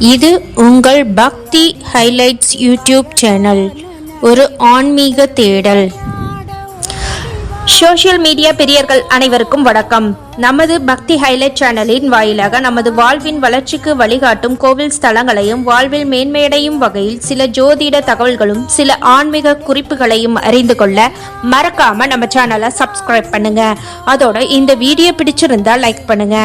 இது உங்கள் பக்தி ஹைலைட்ஸ் யூடியூப் சேனல். ஒரு ஆன்மீக தேடல். சோஷியல் மீடியா பெரியர்கள் அனைவருக்கும் வணக்கம். நமது பக்தி ஹைலைட் சேனலின் வாயிலாக நமது வாழ்வின் வளர்ச்சிக்கு வழிகாட்டும் கோவில் ஸ்தலங்களையும் வாழ்வில் மேன்மையடையும் வகையில் சில ஜோதிட தகவல்களும் சில ஆன்மீக குறிப்புகளையும் அறிந்து கொள்ள மறக்காம நம்ம சேனலை சப்ஸ்கிரைப் பண்ணுங்க. அதோட இந்த வீடியோ பிடிச்சிருந்தா லைக் பண்ணுங்க.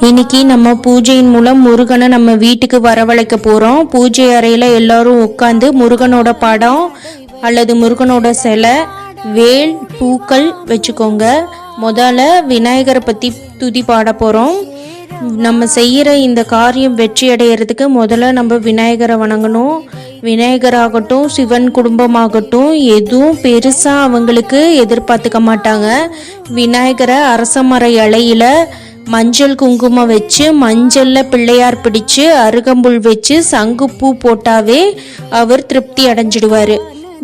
இன்னைக்கு நம்ம பூஜையின் மூலம் முருகனை நம்ம வீட்டுக்கு வரவழைக்க போகிறோம் பூஜை அறையில் எல்லாரும் உட்காந்து முருகனோட படம் அல்லது முருகனோட சிலை வேல் பூக்கள் வச்சுக்கோங்க. முதல்ல விநாயகரை பற்றி துதி பாட போகிறோம் நம்ம செய்கிற இந்த காரியம் வெற்றி அடையிறதுக்கு முதல்ல நம்ம விநாயகரை வணங்கணும். விநாயகராகட்டும் சிவன் குடும்பமாகட்டும் எதுவும் பெருசாக அவங்களுக்கு எதிர்பார்த்துக்க மாட்டாங்க. விநாயகரை அரசமர இலையில மஞ்சள் குங்குமம் வச்சு மஞ்சளில் பிள்ளையார் பிடிச்சு அருகம்புல் வச்சு சங்குப்பூ போட்டாவே அவர் திருப்தி அடைஞ்சிடுவார்.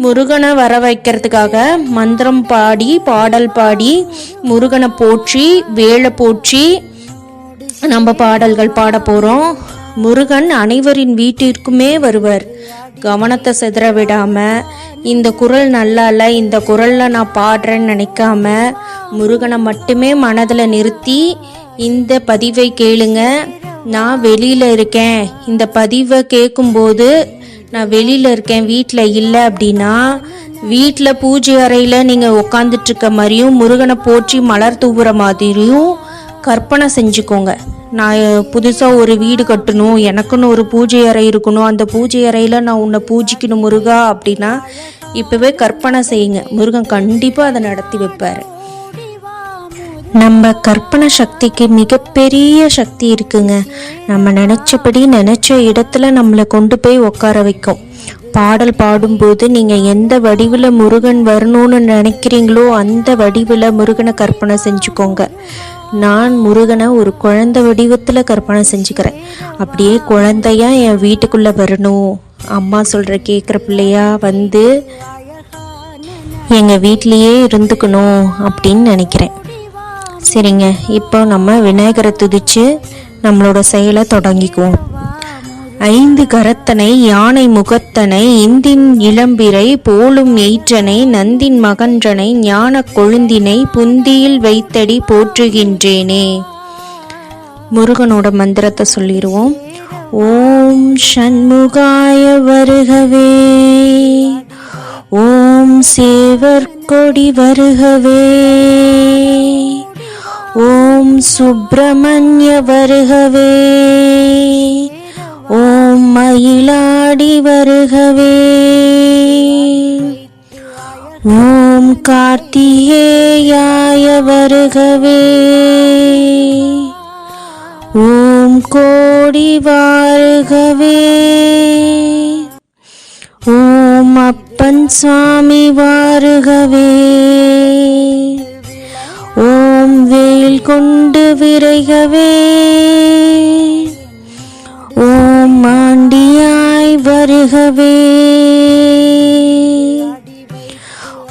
முருகனை வர வைக்கிறதுக்காக மந்திரம் பாடி பாடல் பாடி முருகனை போற்றி வேலை போற்றி நம்ம பாடல்கள் பாட போகிறோம் முருகன் அனைவரின் வீட்டிற்குமே வருவார். கவனத்தை சிதற விடாமல் இந்த குரல் நல்லா இல்லை இந்த குரலில் நான் பாடுறேன்னு நினைக்காம முருகனை மட்டுமே மனதில் நிறுத்தி இந்த பதிவை கேளுங்க. நான் வெளியில் இருக்கேன். இந்த பதிவை கேட்கும்போது நான் வெளியில் இருக்கேன். வீட்டில் இல்லை அப்படின்னா வீட்டில் பூஜை அறையில் நீங்கள் உட்காந்துட்ருக்க மாதிரியும் முருகனை போற்றி மலர் தூவுற மாதிரியும் கற்பனை செஞ்சுக்கோங்க. நான் புதுசாக ஒரு வீடு கட்டணும் எனக்குன்னு ஒரு பூஜை அறை இருக்கணும். அந்த பூஜை அறையில் நான் உன்னை பூஜிக்கணும் முருகா அப்படின்னா இப்போவே கற்பனை செய்யுங்க. முருகன் கண்டிப்பாக அதை நடத்தி வைப்பார். நம்ம கற்பனை சக்திக்கு மிகப்பெரிய சக்தி இருக்குங்க. நம்ம நினச்சபடி நினச்ச இடத்துல நம்மளை கொண்டு போய் உட்கார வைக்கும். பாடல் பாடும்போது நீங்கள் எந்த வடிவில் முருகன் வரணும்னு நினைக்கிறீங்களோ அந்த வடிவில் முருகனை கற்பனை செஞ்சுக்கோங்க. நான் முருகனை ஒரு குழந்தை வடிவத்தில் கற்பனை செஞ்சுக்கிறேன். அப்படியே குழந்தையா என் வீட்டுக்குள்ளே வரணும். அம்மா சொல்கிற கேட்குற பிள்ளையா வந்து எங்கள் வீட்லேயே இருந்துக்கணும் அப்படின்னு நினைக்கிறேன். சரிங்க. இப்போ நம்ம விநாயகரை துதிச்சு நம்மளோட செயலை தொடங்கிக்குவோம். ஐந்து கரத்தனை யானை முகத்தனை இந்தின் இளம்பிரை போலும் எயிற்றனை நந்தின் மகன்றனை ஞான கொழுந்தினை புந்தியில் வைத்தடி போற்றுகின்றேனே. முருகனோட மந்திரத்தை சொல்லிடுவோம் ஓம் சண்முகாய வருகவே. ஓம் சேவர் கொடி வருகவே. ஓம் சுப்பிரமணிய வருகவே. ஓம் மயிலாடி வருகவே. ஓம் கார்த்திகேயாய வருகவே. ஓம் கோடி வருகவே. ஓம் அப்பன் சுவாமி வாருகவே. ஓம் வேல் கொண்டு விரைகவே. ஓம் ஆண்டியாய் வருகவே.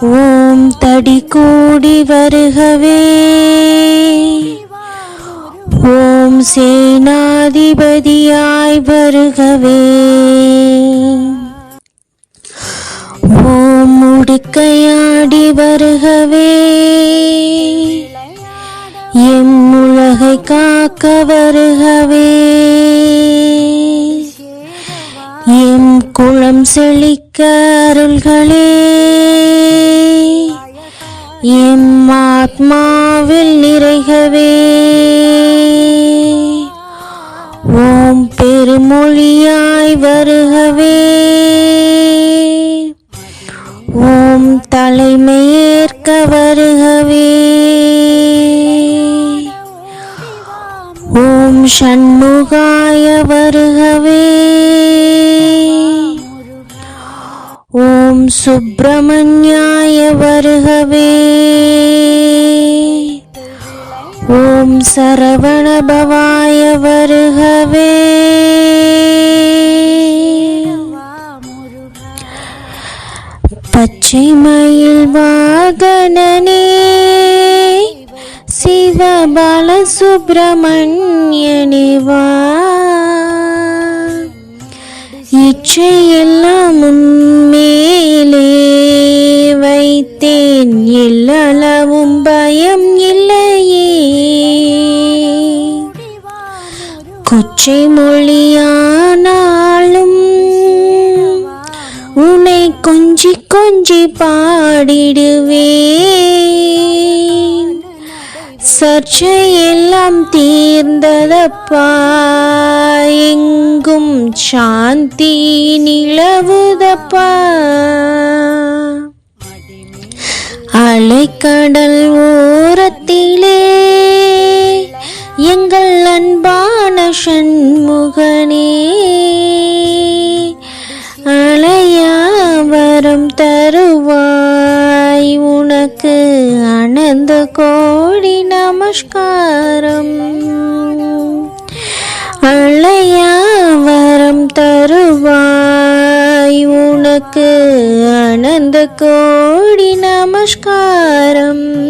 ஓம் தடி கூடி வருகவே. ஓம் சேனாதிபதியாய் வருகவே. ஓம் முடுக்கையாடி வருகவே. எம் உலகை காக்க வருகவே. எம் குளம் செழிக்க அருள்களே. எம் ஆத்மாவில் நிறைகவே. ஓம் பெருமொழியாய் வருகவே. ஓம் தலைமையேற்க வருகவே. ஷண்முகாய வருகவே. ஓம் சுப்பிரமணியாய வருகவே. ஓம் சரவணபவாய வருகவே. பச்சை மயில் வாகனனே. சிவபால சுப்பிரமணியனே வா இச்சை உன்மேலே வைத்தேன். எல்லளவும் பயம் இல்லையே. கொச்சை மொழியானாலும் உன்னை கொஞ்சி கொஞ்சி பாடிடுவே சர்ச்சையெல்லாம் தீர்ந்ததப்பா. எங்கும் சாந்தி நிலவுதப்பா. அலைக்கடல் ஓரத்திலே எங்கள் அன்பான சண்முகனே. அலையாவரம் தருவாய் அன்னைக்கு அனந்த கோடி நமஸ்காரம். அழையா வரம் தருவாய். உனக்கு அனந்த கோடி நமஸ்காரம்.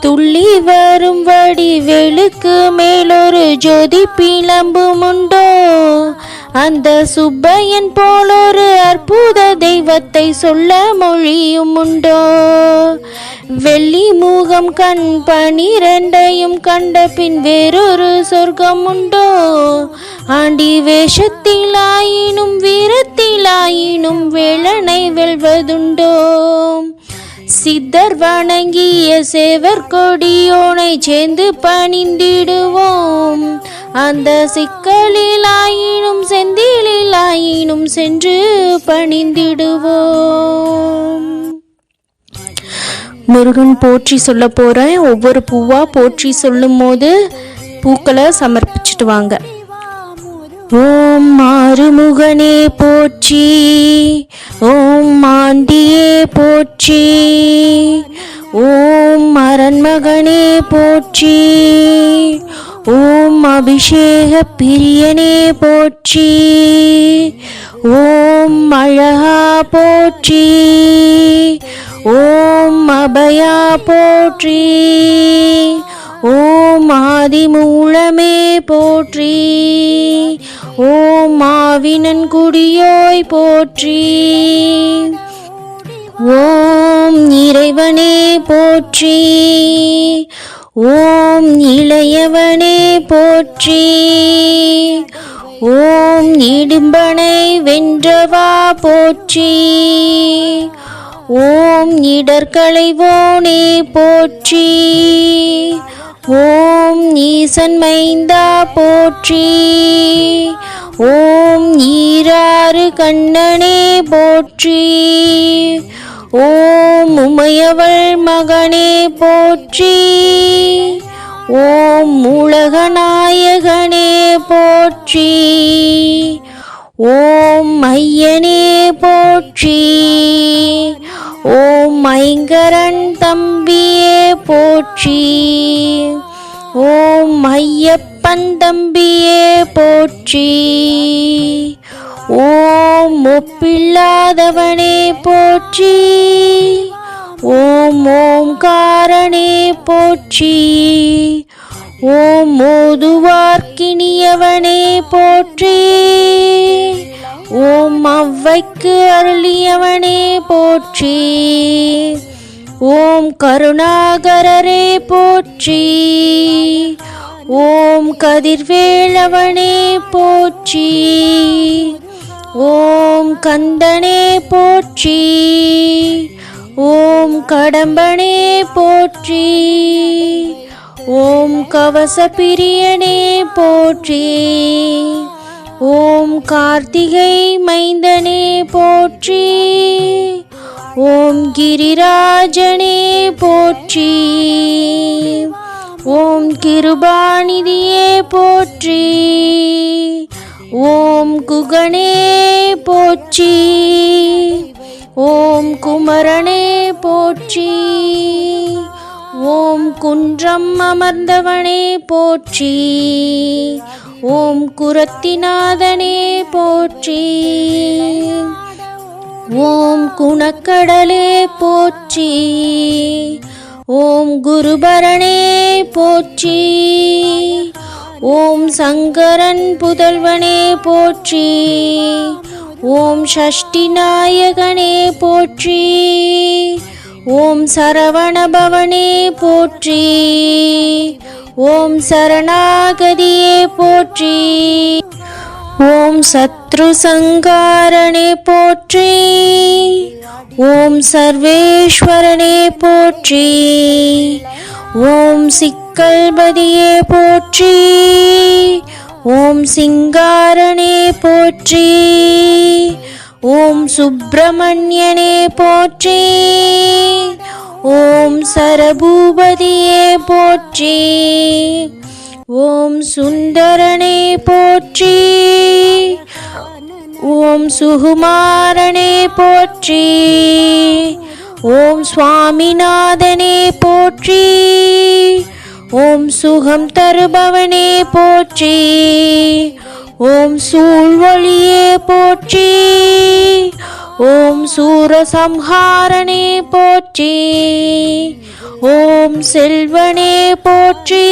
துள்ளி வரும் வடிவேலுக்கு மேலொரு ஜோதி பிளம்பும் உண்டோ அந்த சுப்பையன் போலொரு அற்புத தெய்வத்தை சொல்ல மொழியும் உண்டோ வெள்ளி மூகம் கண் பனிரெண்டையும் கண்ட பின் வேறொரு சொர்க்கம் உண்டோ ஆண்டி வேஷத்திலாயினும் வீரத்திலாயினும் வேளனை வெல்வதுண்டோ? சித்தர் வணங்கிய சேவர் கொடியோனை சேர்ந்து பணிந்திடுவோம். அந்த சிக்கலில் ஆயினும் செந்திலில் ஆயினும் சென்று பணிந்திடுவோம். முருகன் போற்றி சொல்ல போகிறேன் ஒவ்வொரு பூவாக போற்றி சொல்லும் போது பூக்களை சமர்ப்பிச்சுட்டு வாங்க. ஓம் மாறுமுகனே போற்றி. ஓம் மாண்டியே போற்றி. ஓம் அரண்மகனே போற்றி. ஓம் அபிஷேக பிரியனே போற்றி. ஓம் அழகா போற்றி. ஓம் அபயா போற்றி. ஓம் ஆதிமூலமே போற்றி. ஓம் ஆவினன் குடியோய் போற்றி. ஓம் இறைவனே போற்றி. ஓம் இளையவனே போற்றி. ஓம் இடும்பனை வென்றவா போற்றி. ஓம் இடர்களைவோனே போற்றி. ஓம் ஈசன் மைந்தா போற்றி. ஓம் ஈராறு கண்ணனே போற்றி. ஓம் உமையவள் மகனே போற்றி. ஓம் உலகநாயகனே போற்றி. ஓம் ஐயனே போற்றி. ஓம் ஐங்கரன் தம்பியே போற்றி. ஓம் ஐயப்பன் தம்பியே போற்றி. ஓம் ஒப்பில்லாதவனே போற்றி. ஓம் ஓம் ஓம்காரனே போற்றி. ஓம் மோதுவார்க்கினியவனே போற்றி. ஓம் அவ்வைக்கு அருளியவனே போற்றி. ஓம் கருணாகரரே போற்றி. ஓம் கதிர்வேளவனே போற்றி. ஓம் கந்தனே போற்றி. ஓம் கடம்பனே போற்றி. ஓம் கவச பிரியனே போற்றி. ஓம் கார்த்திகை மைந்தனே போற்றி. ஓம் கிரிராஜனே போற்றி. ஓம் கிருபாநிதியே போற்றி. ஓம் குகணே போற்றி. ஓம் குமரனே போற்றி. ஓம் குன்றம் அமர்ந்தவனே போற்றி. ஓம் குரத்திநாதனே போற்றி. ஓம் குணக்கடலே போற்றி. ஓம் குருபரனே போற்றி. ஓம் சங்கரன் புதல்வனே போற்றி. ஓம் ஷஷ்டி நாயகனே போற்றி. ஓம் சரவணபவனே போற்றி. ஓம் சரணாகதியே போற்றி. ஓம் சத்ரு சங்காரனே போற்றி. ஓம் சர்வேஸ்வரனே போற்றி. ஓம் சிக்கல்பதியே போற்றி. ஓம் சிங்காரனே போற்றி. ஓம் சுப்பிரமணியனே போற்றி. ஓம் சரபூபதியே போற்றி. ஓம் சுந்தரனே போற்றி. ஓம் சுகுமாரனே போற்றி. ஓம் சுவாமிநாதனே போற்றி. ஓம் சுகம் தருபவனே போற்றி. ஓம் சூழ்வழியே போற்றி. ஓம் சூரசம்ஹாரனே போற்றி. ஓம் செல்வனே போற்றி.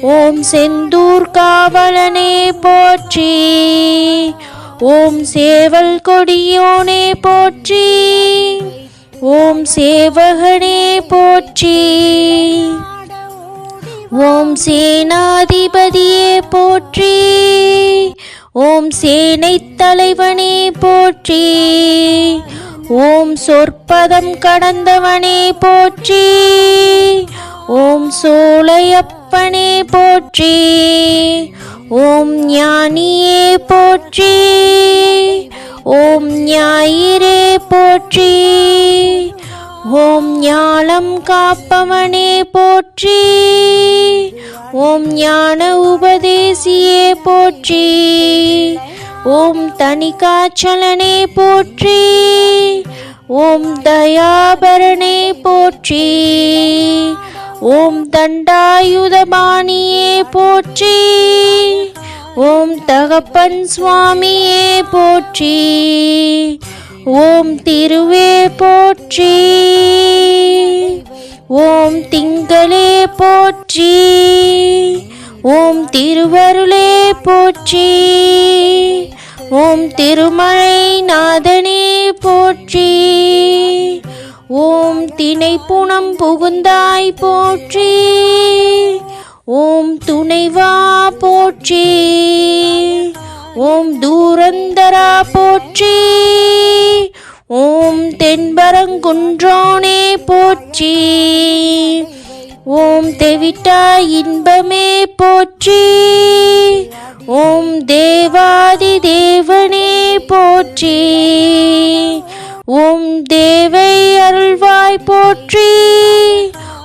ஓம் செந்தூர் காவலனே போற்றி. ஓம் சேவல் கொடியோனே போற்றி. ஓம் சேவகனே போற்றி. ஓம் சேனாதிபதியே போற்றி. ஓம் சேனைத் தலைவனே போற்றி. ஓம் சொற்பதம் கடந்தவனே போற்றி. ஓம் சோலையப்பனே போற்றி. ஓம் ஞானியே போற்றி. ஓம் ஞாயிறே போற்றி. ஓம் ஞானம் காப்பவனே போற்றி. ஓம் ஞான உபதேசியே போற்றி. ஓம் தனிகாச்சலனே போற்றி. ஓம் தயாபரனே போற்றி. ஓம் தண்டாயுதபாணியே போற்றி. ஓம் தகப்பன் சுவாமியே போற்றி. ஓம் திருவே போற்றி. ஓம் திங்களே போற்றி. ஓம் திருவருளே போற்றி. ஓம் திருமலை நாதனே போற்றி. ஓம் திணைப்புணம் புகுந்தாய் போற்றி. ஓம் துணைவா போற்றி. ஓம் தூரந்தரா போற்றி. ஓம் தென்பரங்குன்றோனே போற்றி. ஓம் தெவிட்டா இன்பமே போற்றி. ஓம் தேவாதி தேவனே போற்றி. ஓம் தேவை அருள்வாய் போற்றி.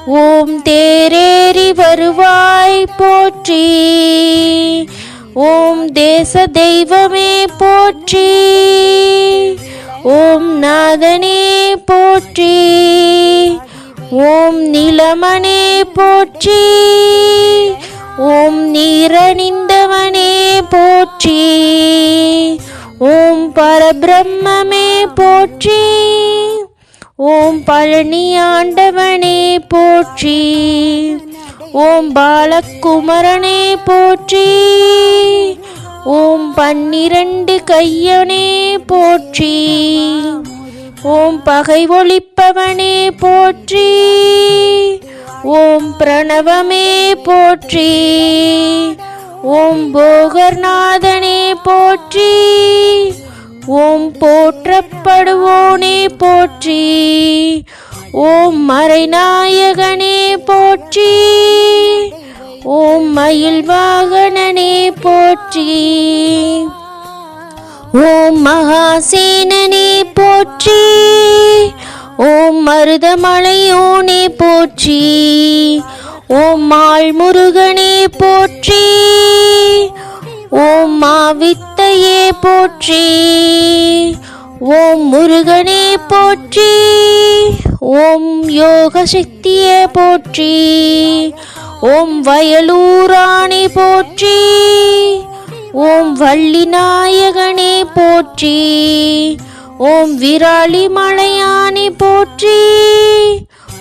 ஓம் தேரேறி வருவாய் போற்றி. ஓம் தேச தெய்வமே போற்றி. ஓம் நாதனே போற்றி. ஓம் நிலமனே போற்றி. ஓம் நீரணிந்தவனே போற்றி. ஓம் பரபிரம்மே போற்றி. ஓம் பழனி ஆண்டவனே போற்றி. ஓம் பாலகுமரனே போற்றி. ஓம் பன்னிரண்டு கையனே போற்றி. ஓம் பகை ஒழிப்பவனே போற்றி. ஓம் பிரணவமே போற்றி. ஓம் போகர்நாதனே போற்றி. ஓம் போற்றப்படுவோனே போற்றி. ஓம் மறைநாயகனே போற்றி. ஓம் மயில் வாகனனே போற்றி. ஓம் மகாசேனனே போற்றி. ஓம் மருதமலையோனே போற்றி. ஓம் மால்முருகனே போற்றி. ஓம் மாவித்தையே போற்றி. ஓம் முருகனே போற்றி. ஓம் யோக சக்தியே போற்றி. ஓம் வயலூராணி போற்றி. ஓம் வள்ளி நாயகனே போற்றி. ஓம் விராலி மலையானி போற்றி.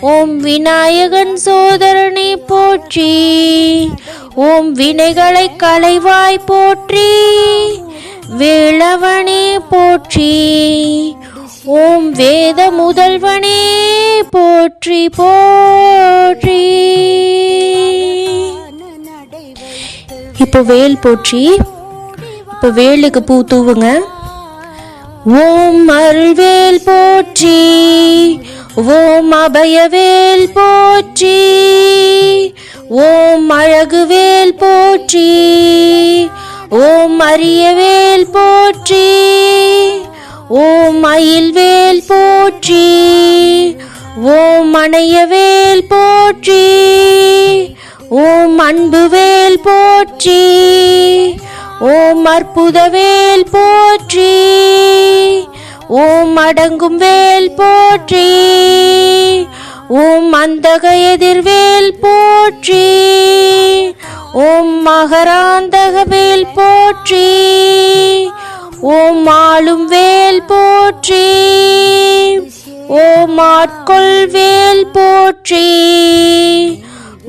ஓம் விநாயகன் சோதரனை போற்றி. ஓம் வினைகளை களைவாய் போற்றி. வேளவனே போற்றி. ஓம் வேத முதல்வனே போற்றி போற்றி. இப்போ வேல் போற்றி. இப்போ வேலுக்கு பூ தூவுங்க. ஓம் அருள்வேல் போற்றி. ஓம் அபயவேல் போற்றி. ஓம் அழகுவேல் போற்றி. ஓம் அரியவேல் போற்றி. ஓம் மயில்வேல் போற்றி ஓம் அணையவேல் போற்றி ஓம் அன்புவேல் போற்றி ஓம் அற்புதவேல் போற்றி ஓம் அடங்கும் வேல் போற்றி ஓம் அந்தக எதிர்வேல் போற்றி ஓம் மகராந்தக வேல் போற்றி ஓம் ஆளும் வேல் போற்றி ஓம் ஆட்கொள் வேல் போற்றி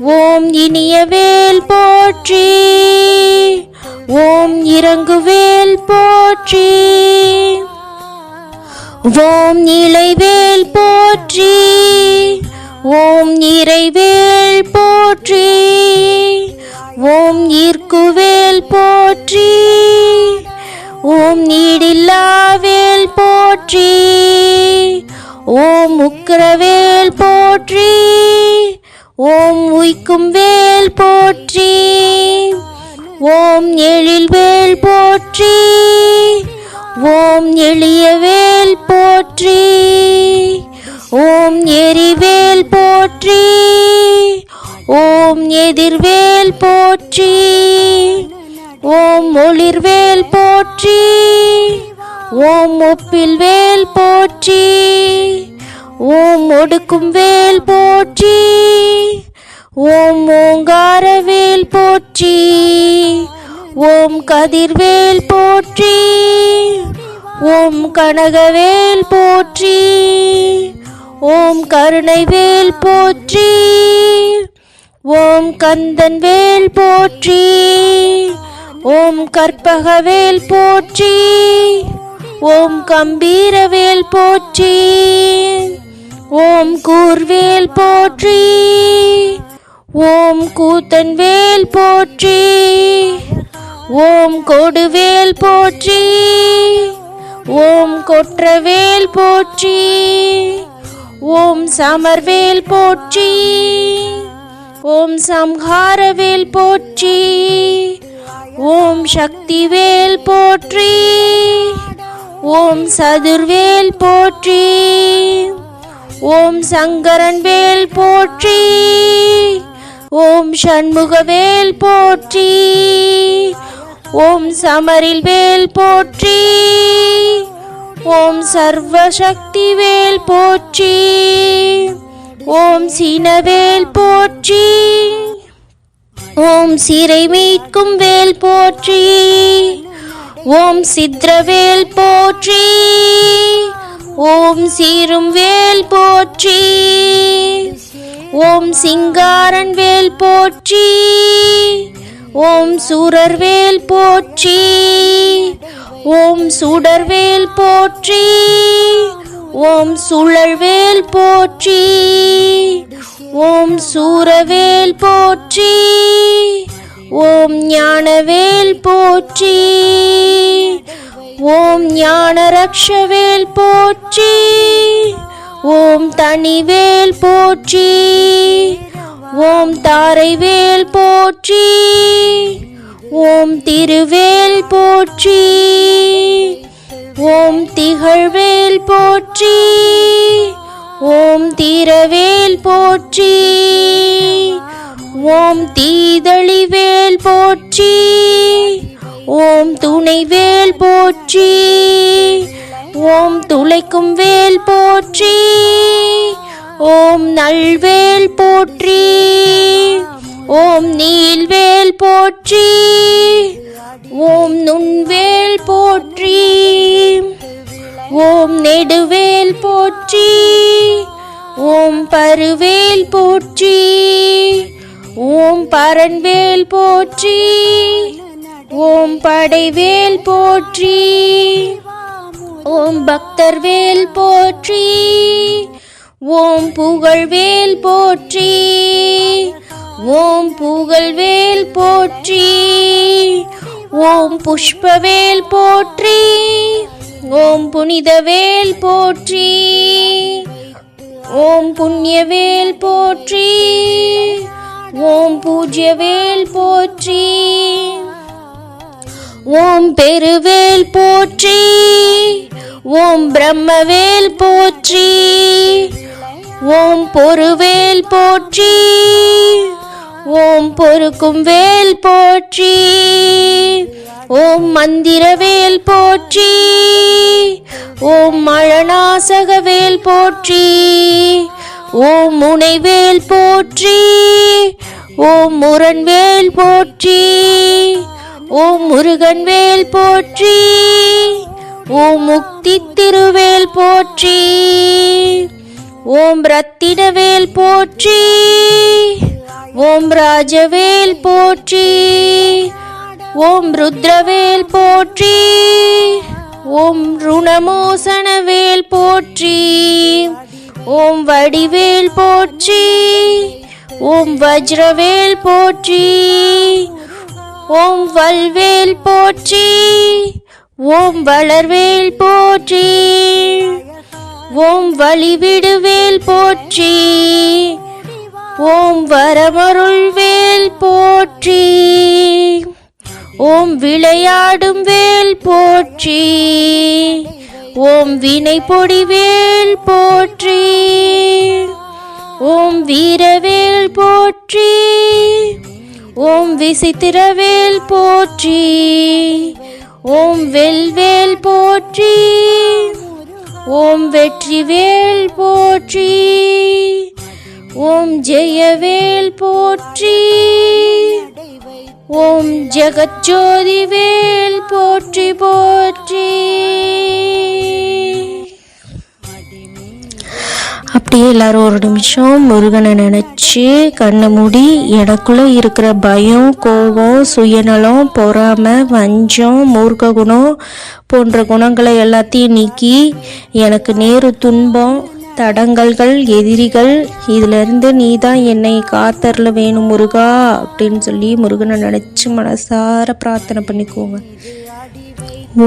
ஓம் இனிய வேல் போற்றி ஓம் இறங்குவேல் போற்றி ஓம் இலைவேல் போற்றி ஓம் இறைவேல் போற்றி ஓம் ஈர்க்குவேல் போற்றி. ஓம் நீடில்லாவேல் போற்றி. ஓம் உக்கிரவேல் போற்றி. ஓம் உய்க்கும் வேல் போற்றி. ஓம் எழில் வேல் போற்றி. கதிர்வேல் போற்றி ஓம் கனகவேல் போற்றி ஓம் கருணைவேல் போற்றி ஓம் கந்தன் வேல் போற்றி ஓம் கற்பகவேல் போற்றி ஓம் கம்பீரவேல் போற்றி ஓம் கூர்வேல் போற்றி ஓம் கூத்தன் வேல் போற்றி. ஓம் கொடுவேல் போற்றி. ஓம் கொற்றவேல் போற்றி. ஓம் சமர்வேல் போற்றி. ஓம் சம்ஹாரவேல் போற்றி. ஓம் சக்திவேல் போற்றி. ஓம் சதுர்வேல் போற்றி. ஓம் சங்கரன் வேல் போற்றி. ஓம் சண்முகவேல் போற்றி. ஓம் சமரில் வேல் போற்றி. ஓம் சர்வசக்தி வேல் போற்றி. ஓம் சீனவேல் போற்றி. ஓம் சிறை மீட்கும் வேல் போற்றி. ஓம் சித்ரவேல் போற்றி. ஓம் சீரும் வேல் போற்றி. ஓம் சிங்காரன் வேல் போற்றி. ஓம் சூரர்வேல் போற்றி. ஓம் சூடர்வேல் போற்றி. ஓம் சுழல்வேல் போற்றி. ஓம் சூரவேல் போற்றி. ஓம் ஞானவேல் போற்றி. ஓம் ஞானரக்ஷவேல் போற்றி. ஓம் தனிவேல் போற்றி. ஓம் தாரைவேல் போற்றி. ஓம் திருவேல் போற்றி. ஓம் திகழ்வேல் போற்றி. ஓம் தீரவேல் போற்றி. ஓம் தீதழிவேல் போற்றி. ஓம் துணைவேல் போற்றி. ஓம் துளைக்கும் வேல் போற்றி. ஓம் நல்வேல் போற்றி. ஓம் நீல்வேல் போற்றி. ஓம் நுண்வேல் போற்றி. ஓம் நெடுவேல் போற்றி. ஓம் பருவேல் போற்றி. ஓம் பரன்வேல் போற்றி. ஓம் படைவேல் போற்றி. ஓம் பக்தர்வேல் போற்றி. ஓம் புகழ்வேல் போற்றி. ஓம் புகழ்வேல் போற்றி. ஓம் புஷ்பவேல் போற்றி. ஓம் புனிதவேல் போற்றி. ஓம் புண்ணியவேல் போற்றி. ஓம் பூஜ்யவேல் போற்றி. ஓம் பெருவேல் போற்றி. ஓம் பிரம்மவேல் போற்றி. ஓம் பொறுவேல் போற்றி. ஓம் பொறுக்கும் வேல் போற்றி. ஓம் மந்திரவேல் போற்றி. ஓம் மழநாசகவேல் போற்றி. ஓம் முனைவேல் போற்றி. ஓம் முரண்வேல் போற்றி. ஓம் முருகன் வேல் போற்றி. ஓம் முக்தி திருவேல் போற்றி. ஓம் ரத்தினவேல் போற்றி. ஓம் ராஜவேல் போற்றி. ஓம் ருத்ரவேல் போற்றி. ஓம் ருணமோசனவேல் போற்றி. ஓம் வடிவேல் போற்றி. ஓம் வஜ்ரவேல் போற்றி. ஓம் வல்வேல் போற்றி. ஓம் வளர்வேல் போற்றி. ஓம் வழிவிடுவேல் போற்றி. ஓம் வரமருள்வேல் போற்றி. ஓம் விளையாடும் வேல் போற்றி. ஓம் வினை பொடிவேல் போற்றி. ஓம் வீரவேல் போற்றி. ஓம் விசித்திரவேல் போற்றி. ஓம் வெல்வேல் போற்றி. ஓம் வெற்றிவேல் போற்றி. ஓம் ஜெயவேல் போற்றி. ஓம் ஜெகஜோதி வேல் போற்றி போற்றி. அப்படியே எல்லாரும் ஒரு நிமிஷம் முருகனை நினச்சி கண்ணை மூடி எனக்குள்ளே இருக்கிற பயம் கோபம் சுயநலம் பொறாமை வஞ்சம் மூர்க்க குணம் போன்ற குணங்களை எல்லாத்தையும் நீக்கி எனக்கு நேரு துன்பம் தடங்கல்கள் எதிரிகள் இதிலிருந்து நீ தான் என்னை காத்தரில் வேணும் முருகா அப்படின்னு சொல்லி முருகனை நினச்சி மனசார பிரார்த்தனை பண்ணிக்கோங்க. ஓ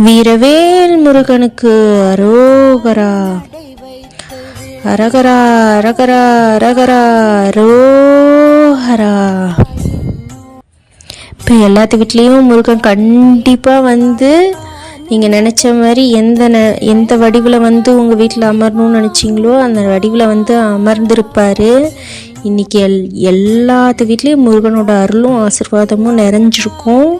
வீரவேல் முருகனுக்கு அரோகரா. அரகரா அரகரா அரகரா அரோஹரா இப்போ எல்லாத்து வீட்லேயும் முருகன் கண்டிப்பாக வந்து நீங்கள் நினச்ச மாதிரி எந்த ந எந்த வடிவில் வந்து உங்கள் வீட்டில் அமரணும்னு நினச்சிங்களோ அந்த வடிவில் வந்து அமர்ந்திருப்பார். இன்றைக்கி எல் எல்லாத்து வீட்லேயும் முருகனோட அருளும் ஆசிர்வாதமும் நிறைஞ்சிருக்கும்.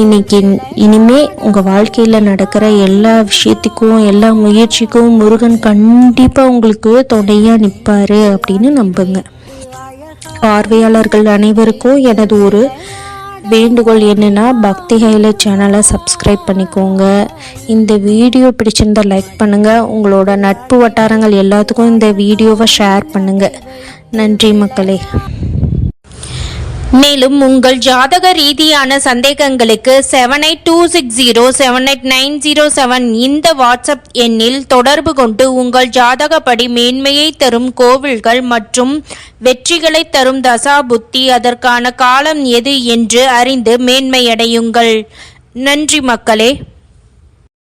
இன்னைக்கு இனிமே உங்கள் வாழ்க்கையில் நடக்கிற எல்லா விஷயத்துக்கும் எல்லா முயற்சிக்கும் முருகன் கண்டிப்பாக உங்களுக்கு தொடையாக நிற்பார் அப்படின்னு நம்புங்க. பார்வையாளர்கள் அனைவருக்கும் எனது ஒரு வேண்டுகோள் என்னென்னா பக்தி ஹைலைட் சேனலை சப்ஸ்கிரைப் பண்ணிக்கோங்க. இந்த வீடியோ பிடிச்சிருந்தால் லைக் பண்ணுங்கள் உங்களோட நட்பு வட்டாரங்கள் எல்லாத்துக்கும் இந்த வீடியோவை ஷேர் பண்ணுங்கள் நன்றி மக்களே. மேலும் உங்கள் ஜாதக ரீதியான சந்தேகங்களுக்கு seven eight two six zero seven eight nine zero seven இந்த வாட்ஸ்அப் எண்ணில் தொடர்பு கொண்டு உங்கள் ஜாதகப்படி மேன்மையை தரும் கோவில்கள் மற்றும் வெற்றிகளை தரும் தசா புத்தி அதற்கான காலம் எது என்று அறிந்து மேன்மையடையுங்கள். நன்றி மக்களே.